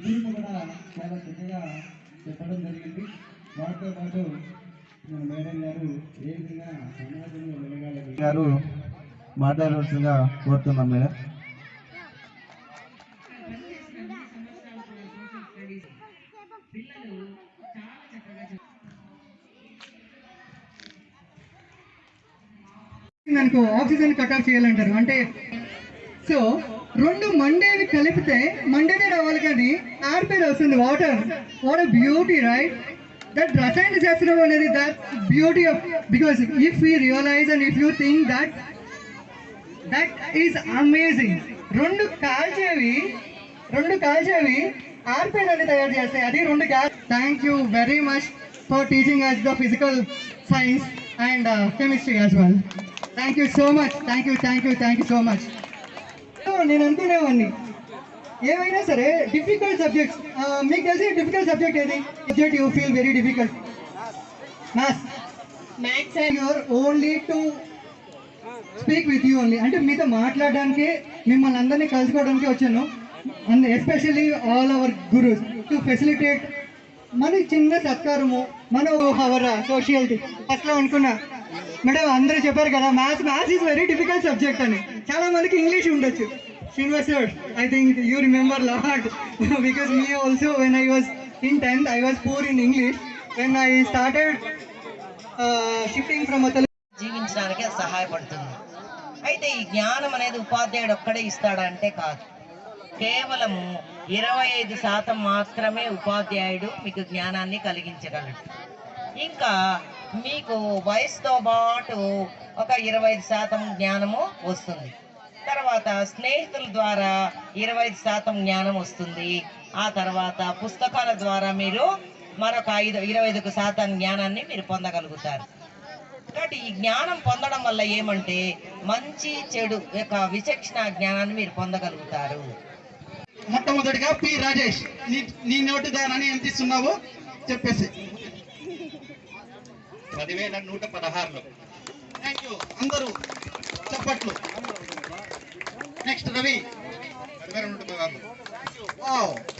చాలా చక్కగా చెప్పడం జరిగింది వాటితో పాటు మన మేడం గారు ఏ విధంగా సమాజంలో మెలగాలని గారు మాట్లాడవలసిందిగా కోరుతున్నాం మేడం. అనుకో ఆక్సిజన్ కట్ ఆఫ్ చేయాలంటారు. అంటే సో రెండు మండేవి కలిపితే మండేనే రావాలి కానీ ఆర్పేర్ వస్తుంది. Water what beauty right that రసాయన శాస్త్రం అనేది that beauty of because if you realize and if you think that that is amazing రెండు కాల్చేవి రెండు కాల్చేవి ఆర్పేర్ అని తయారు చేస్తాయి. అది రెండు call. Thank you very much for teaching us the physical science and chemistry as well thank you so much thank you thank you thank you so much నేను అనుకునేవాడిని ఏమైనా సరే డిఫికల్ట్ సబ్జెక్ట్స్ మీకు తెలిసి డిఫికల్ట్ సబ్జెక్ట్ ఏది? Subject you feel very difficult maths maths your only to speak with you only అంటే మీతో మాట్లాడడానికి మిమ్మల్ని అందరినీ కలుసుకోవడానికి వచ్చాను. And especially all our gurus to facilitate మన చిన్న సత్కారము మన అవర్ సోషియాలిటీ ఫస్ట్లో అనుకున్నా. మేడం అందరూ చెప్పారు కదా maths maths is very difficult subject అని. చాలా మందికి ఇంగ్లీష్ ఉండొచ్చు. Srinivas sir I think you remember lot because me also when I was in tenth I was poor in English when I started shifting from జీవించడానికి అది సహాయపడుతుంది. అయితే ఈ జ్ఞానం అనేది ఉపాధ్యాయుడు ఒక్కడే ఇస్తాడంటే కాదు. కేవలము ఇరవై ఐదు శాతం మాత్రమే ఉపాధ్యాయుడు మీకు జ్ఞానాన్ని కలిగించగలడు. ఇంకా మీకు వయసుతో పాటు ఒక ఇరవై ఐదు శాతం జ్ఞానము వస్తుంది. తర్వాత స్నేహితుల ద్వారా ఇరవై ఐదు శాతం జ్ఞానం వస్తుంది. ఆ తర్వాత పుస్తకాల ద్వారా మీరు మరొక ఐదు ఇరవై ఐదు శాతం జ్ఞానాన్ని మీరు పొందగలుగుతారు. కాబట్టి ఈ జ్ఞానం పొందడం వల్ల ఏమంటే మంచి చెడు యొక్క విచక్షణ జ్ఞానాన్ని మీరు పొందగలుగుతారు. మొట్టమొదటిగా పి రాజేష్ నీ నీ నోటి దానాన్ని ఎంత ఇస్తున్నావు చెప్పేసి. పదివేల నూట పదహారులో. థ్యాంక్ యూ అందరూ చప్పట్లు. Next Ravi.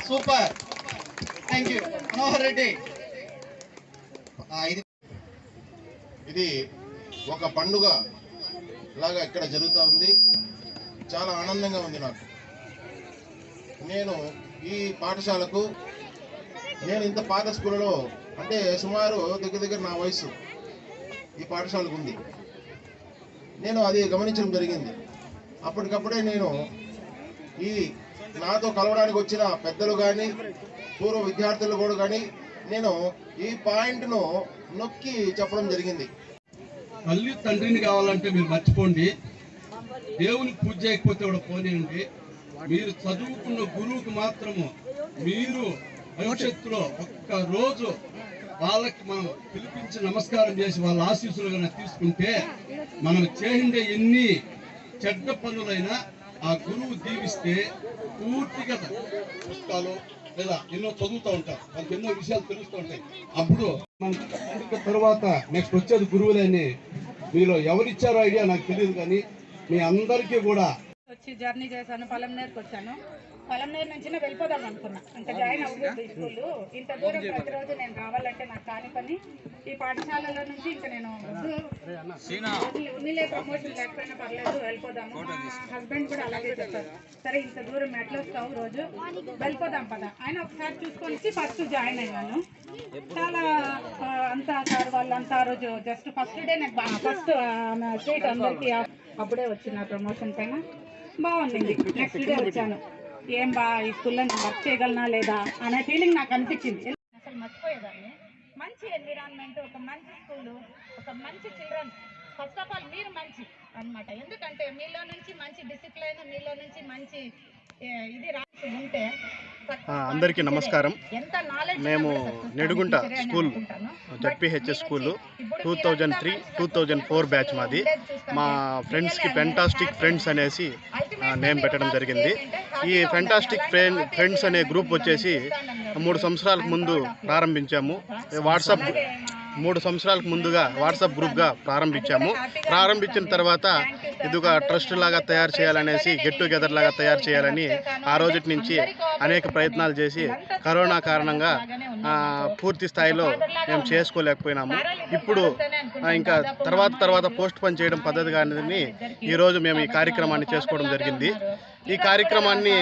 Super. Thank you Manohar Reddy. ఇది ఒక పండుగ. లాగా ఇక్కడ జరుగుతూ ఉంది. చాలా ఆనందంగా ఉంది నాకు. నేను ఈ పాఠశాలకు నేను ఇంత పాత స్కూల్లో అంటే సుమారు దగ్గర దగ్గర నా వయసు ఈ పాఠశాలకు ఉంది. నేను అది గమనించడం జరిగింది. అప్పటికప్పుడే నేను ఈ నాతో కలవడానికి వచ్చిన పెద్దలు కానీ పూర్వ విద్యార్థులు కూడా కానీ నేను ఈ పాయింట్ను నొక్కి చెప్పడం జరిగింది. తల్లి తండ్రిని కావాలంటే మీరు మర్చిపోండి. దేవుని పూజ చేయకపోతే కూడా పోనీయండి. మీరు చదువుకున్న గురువుకు మాత్రము మీరు భవిష్యత్తులో ఒక్క రోజు వాళ్ళకి మనం పిలిపించి నమస్కారం చేసి వాళ్ళ ఆశీస్సులు కనుక తీసుకుంటే మనం చేసిండే ఎన్ని చెడ్డ పనులైనా ఆ గురువు దీవిస్తే పూర్తిగా పుస్తకాలు లేదా ఎన్నో చదువుతూ ఉంటారు. వాళ్ళకి ఎన్నో విషయాలు తెలుస్తూ ఉంటాయి. అప్పుడు మనం తర్వాత నెక్స్ట్ వచ్చేది గురువులని మీలో ఎవరిచ్చారో ఐడియా నాకు తెలియదు కానీ మీ అందరికీ కూడా వచ్చి జర్నీ చేశాను పలంనేరుకి వచ్చాను. పలంనేరు నుంచి వెళ్ళిపోదాం అనుకున్నా. ఇంకా జాయిన్ అవ్వలేదు ఈ స్కూల్. ఇంత దూరం ప్రతిరోజు నేను రావాలంటే నాకు కాని పని. ఈ పాఠశాలలో నుంచి ఇంకా నేను ఉన్నిలే ప్రమోషన్ లేకపోయినా పర్లేదు వెళ్ళిపోదాము. మా హస్బెండ్ కూడా అలాగే చెప్పారు. సరే ఇంత దూరం ఎట్లా వస్తావు రోజు. వెళ్ళిపోదాం పద. ఆయన ఒకసారి చూసుకొని ఫస్ట్ జాయిన్ అయ్యాను. చాలా అంతా సార్ వాళ్ళంతా ఆ రోజు జస్ట్ ఫస్ట్ డే నాకు ఫస్ట్ స్టేట్ అందరికీ అప్పుడే వచ్చిన ప్రమోషన్ పైన. బాగుంది. నెక్స్ట్ డే వచ్చాను. ఏం బా ఈ స్కూల్లో నేను వర్క్ చేయగలనా లేదా? అనే ఫీలింగ్ నాకు అనిపించింది. అసలు మర్చిపోయేదాన్ని. మంచి ఎన్విరాన్మెంట్ ఒక మంచి స్కూల్ ఒక మంచి చిల్డ్రన్ ఫస్ట్ ఆఫ్ ఆల్ మీరు మంచి అన్నమాట. ఎందుకంటే మీలో నుంచి మంచి డిసిప్లైన్ మీలో నుంచి మంచి ఇది రాసి ఉంటే అందరికీ నమస్కారం. మేము Nedugunta school ZPHS school two thousand three two thousand four batch మాది. మా ఫ్రెండ్స్కి ఫెంటాస్టిక్ ఫ్రెండ్స్ అనేసి నేమ్ పెట్టడం జరిగింది. ఈ ఫెంటాస్టిక్ ఫ్రెండ్ ఫ్రెండ్స్ అనే గ్రూప్ వచ్చేసి మూడు సంవత్సరాలకు ముందు ప్రారంభించాము. వాట్సాప్ మూడు సంవత్సరాలకు ముందుగా వాట్సాప్ గ్రూప్గా ప్రారంభించాము. ప్రారంభించిన తర్వాత ఇది ఒక ట్రస్ట్ లాగా తయారు చేయాలనేసి గెట్ టుగెదర్ లాగా తయారు చేయాలని ఆ రోజు నుంచి అనేక ప్రయత్నాలు చేసి కరోనా కారణంగా పూర్తి స్థాయిలో మేము చేసుకోలేకపోయినాము. ఇప్పుడు ఇంకా తర్వాత తర్వాత పోస్ట్ పని చేయడం పద్ధతి కానీ ఈరోజు మేము ఈ కార్యక్రమాన్ని చేసుకోవడం జరిగింది. ఈ కార్యక్రమాన్ని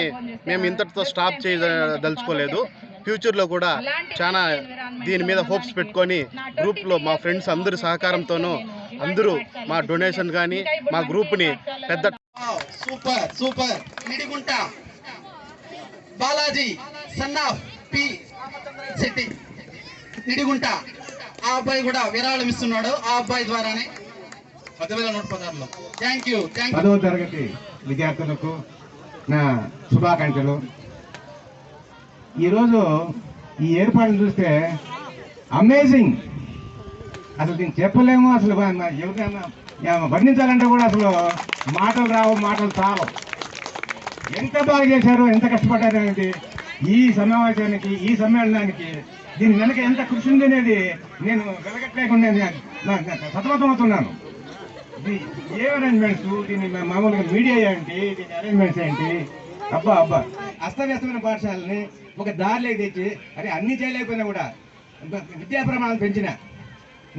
మేము ఇంతటితో స్టాప్ చేయదలుచుకోలేదు. ఫ్యూచర్లో కూడా చాలా దీని మీద హోప్స్ పెట్టుకొని గ్రూప్లో మా ఫ్రెండ్స్ అందరి సహకారంతోనూ అందరూ మా డొనేషన్ కానీ మా గ్రూప్ని పెద్ద super super. Nidigunta. Balaji son of P Shetty. Nidigunta. ఆ అబ్బాయి కూడా విరాళం ఇస్తున్నాడు. ఆ అబ్బాయి ద్వారానే పదివేల నూట పదహారులో. థ్యాంక్ యూ థ్యాంక్ యూ పదవ తరగతి విద్యార్థులకు నా శుభాకాంక్షలు. ఈరోజు ఈ ఏర్పాట్లు చూస్తే అమేజింగ్. అసలు దీన్ని చెప్పలేము అసలు ఎవరికైనా వర్ణించాలంటే కూడా అసలు మాటలు రావు మాటలు చాలు ఎంత బాగా చేశారు ఎంత కష్టపడ్డారు అనేది ఈ సమావేశానికి ఈ సమ్మేళనానికి దీని వెనక ఎంత కృషి ఉంది అనేది నేను వెలగట్లేకుండా సతమతమవుతున్నాను. ఏ అరేంజ్మెంట్స్ దీని మామూలుగా మీడియా ఏంటి దీని అరేంజ్మెంట్స్ ఏంటి? అబ్బా అబ్బా. అస్తవ్యస్తమైన పాఠశాలని ఒక దారిలోకి తెచ్చి అరే అన్ని చేయలేకపోయినా కూడా విద్యా ప్రమాణాలు పెంచిన.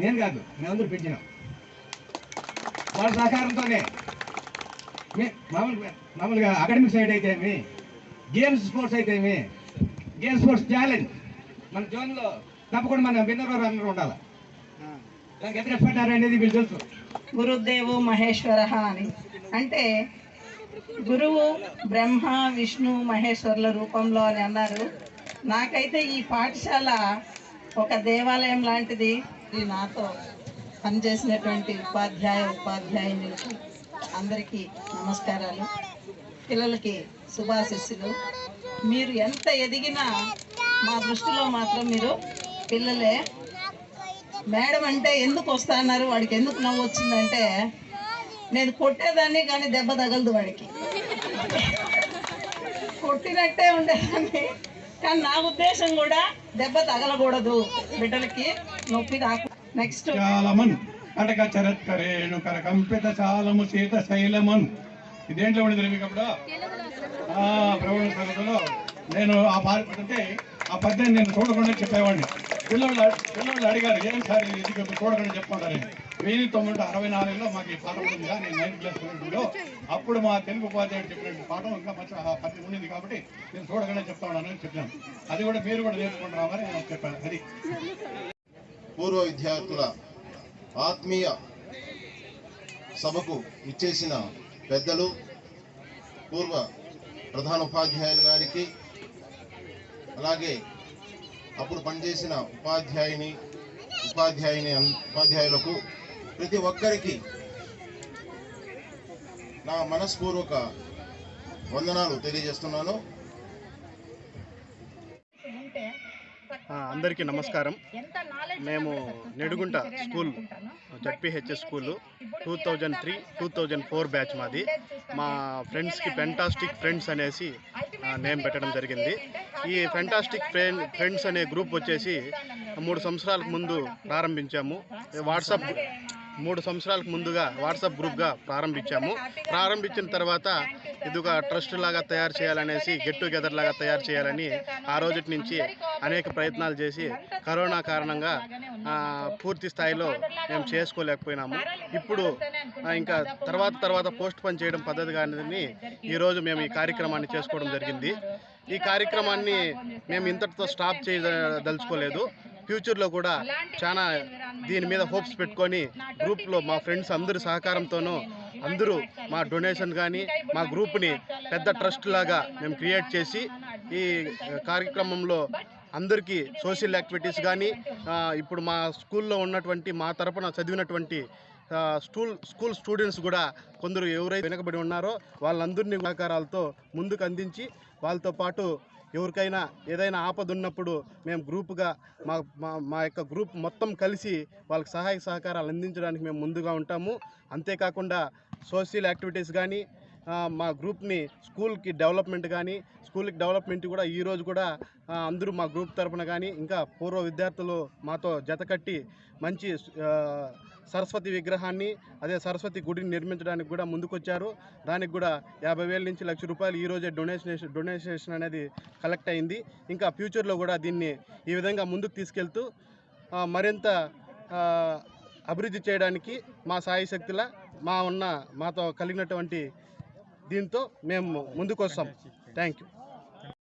నేను కాదు మేమందరూ పెంచినాం. వాళ్ళ సహకారంతోనే. మామూలుగా మామూలుగా అకాడమిక్ సైడ్ అయితే ఏమి? గేమ్స్ స్పోర్ట్స్ అయితే ఏమి? గేమ్స్ స్పోర్ట్స్ ఛాలెంజ్ మన జోన్లో తప్పకుండా మన విన్నర్ అందరూ ఉండాలి? దానికి ఎంత కష్టపడ్డారు అనేది వీళ్ళు తెలుసు. గురుదేవో మహేశ్వర అని. అంటే గురువు బ్రహ్మ విష్ణు మహేశ్వరుల రూపంలో అని అన్నారు. నాకైతే ఈ పాఠశాల ఒక దేవాలయం లాంటిది. ఇది నాతో పనిచేసినటువంటి ఉపాధ్యాయ ఉపాధ్యాయునికి అందరికీ నమస్కారాలు. పిల్లలకి శుభాశిస్సులు. మీరు ఎంత ఎదిగినా మా దృష్టిలో మాత్రం మీరు పిల్లలే. మేడం అంటే ఎందుకు వస్తా అన్నారు? వాడికి ఎందుకు నవ్వు వచ్చిందంటే నేను కొట్టేదాన్ని కానీ దెబ్బ తగలదు వాడికి. కొట్టినట్టే ఉండేదాన్ని. కానీ నా ఉద్దేశం కూడా దెబ్బ తగలకూడదు బిడ్డలకి. నొప్పి రాకు నెక్స్ట్ చాలమన్ కటక చరత్కరేణు కరకంపిత చాలము సీత శైలమన్. ఇదేంట్లో ఉండదు మీకు అప్పుడు ఆ, ప్రవణ సరదలో నేను ఆ పాట అంటే ఆ పద్యాన్ని నేను చూడకుండా చెప్పేవాడిని. పిల్లలు పిల్లలు అడిగారు ఏం సార్ ఇది? చూడకుండా చెప్పుకుంటారని వెయ్యి తొమ్మిది అరవై నాలుగులో మాకు ఈ పాఠం ఉంది నేను నైన్త్ క్లాస్ చదువుతుందో అప్పుడు మా తెలుగు ఉపాధ్యాయుడు చెప్పిన పాఠం ఇంకా మంచి ఆ ఉండింది కాబట్టి నేను చూడగానే చెప్తా అని చెప్పాను. అది కూడా మీరు కూడా నేర్చుకుంటున్నామని నేను చెప్పాను. అది. పూర్వ విద్యార్థుల ఆత్మీయ సభకు ఇచ్చేసిన పెద్దలు పూర్వ ప్రధాన ఉపాధ్యాయులు గారికి అలాగే అప్పుడు పనిచేసిన ఉపాధ్యాయుని ఉపాధ్యాయుని ఉపాధ్యాయులకు ప్రతి ఒక్కరికి నా మనస్పూర్వక వందనాలు తెలియజేస్తున్నాను. అందరికీ నమస్కారం. మేము Nedugunta school ZPHS school two thousand three two thousand four batch మాది. మా ఫ్రెండ్స్కి ఫెంటాస్టిక్ ఫ్రెండ్స్ అనేసి నేమ్ పెట్టడం జరిగింది. ఈ ఫెంటాస్టిక్ ఫ్రెండ్ ఫ్రెండ్స్ అనే గ్రూప్ వచ్చేసి మూడు సంవత్సరాలకు ముందు ప్రారంభించాము. వాట్సాప్ మూడు సంవత్సరాలకు ముందుగా వాట్సాప్ గ్రూప్గా ప్రారంభించాము. ప్రారంభించిన తర్వాత ఇది ఒక ట్రస్ట్ లాగా తయారు చేయాలనేసి గెట్ టుగెదర్ లాగా తయారు చేయాలని ఆ రోజు నుంచి అనేక ప్రయత్నాలు చేసి కరోనా కారణంగా పూర్తి స్థాయిలో మేము చేసుకోలేకపోయినాము. ఇప్పుడు ఇంకా తర్వాత తర్వాత పోస్ట్ పని చేయడం పద్ధతి కానీ ఈరోజు మేము ఈ కార్యక్రమాన్ని చేసుకోవడం జరిగింది. ఈ కార్యక్రమాన్ని మేము ఇంతటితో స్టాప్ చేయదలుచుకోలేదు. ఫ్యూచర్లో కూడా చాలా దీని మీద హోప్స్ పెట్టుకొని గ్రూప్లో మా ఫ్రెండ్స్ అందరి సహకారంతోనూ అందరూ మా డొనేషన్ కానీ మా గ్రూప్ని పెద్ద ట్రస్ట్ లాగా మేము క్రియేట్ చేసి ఈ కార్యక్రమంలో అందరికీ సోషల్ యాక్టివిటీస్ కానీ ఇప్పుడు మా స్కూల్లో ఉన్నటువంటి మా తరపున చదివినటువంటి స్కూల్ స్కూల్ స్టూడెంట్స్ కూడా కొందరు ఎవరైతే వెనకబడి ఉన్నారో వాళ్ళందరినీ సహకారాలతో ముందుకు అందించి వాళ్ళతో పాటు ఎవరికైనా ఏదైనా ఆపద ఉన్నప్పుడు మేము గ్రూప్గా మా మా మా యొక్క గ్రూప్ మొత్తం కలిసి వాళ్ళకి సహాయ సహకారాలు అందించడానికి మేము ముందుగా ఉంటాము. అంతేకాకుండా సోషల్ యాక్టివిటీస్ కానీ మా గ్రూప్ని స్కూల్కి డెవలప్మెంట్ కానీ స్కూల్కి డెవలప్మెంట్ కూడా ఈరోజు కూడా అందరూ మా గ్రూప్ తరఫున కానీ ఇంకా పూర్వ విద్యార్థులు మాతో జతకట్టి మంచి సరస్వతి విగ్రహాన్ని అదే సరస్వతి గుడిని నిర్మించడానికి కూడా ముందుకొచ్చారు. దానికి కూడా యాభై వేల నుంచి లక్ష రూపాయలు ఈరోజే డొనేషన్ డొనేషన్ అనేది కలెక్ట్ అయింది. ఇంకా ఫ్యూచర్లో కూడా దీన్ని ఈ విధంగా ముందుకు తీసుకెళ్తూ మరింత అభివృద్ధి చేయడానికి మా సాయి శక్తుల మా ఉన్న మాతో కలిగినటువంటి దీంతో మేము ముందుకు వస్తాం థ్యాంక్ యూ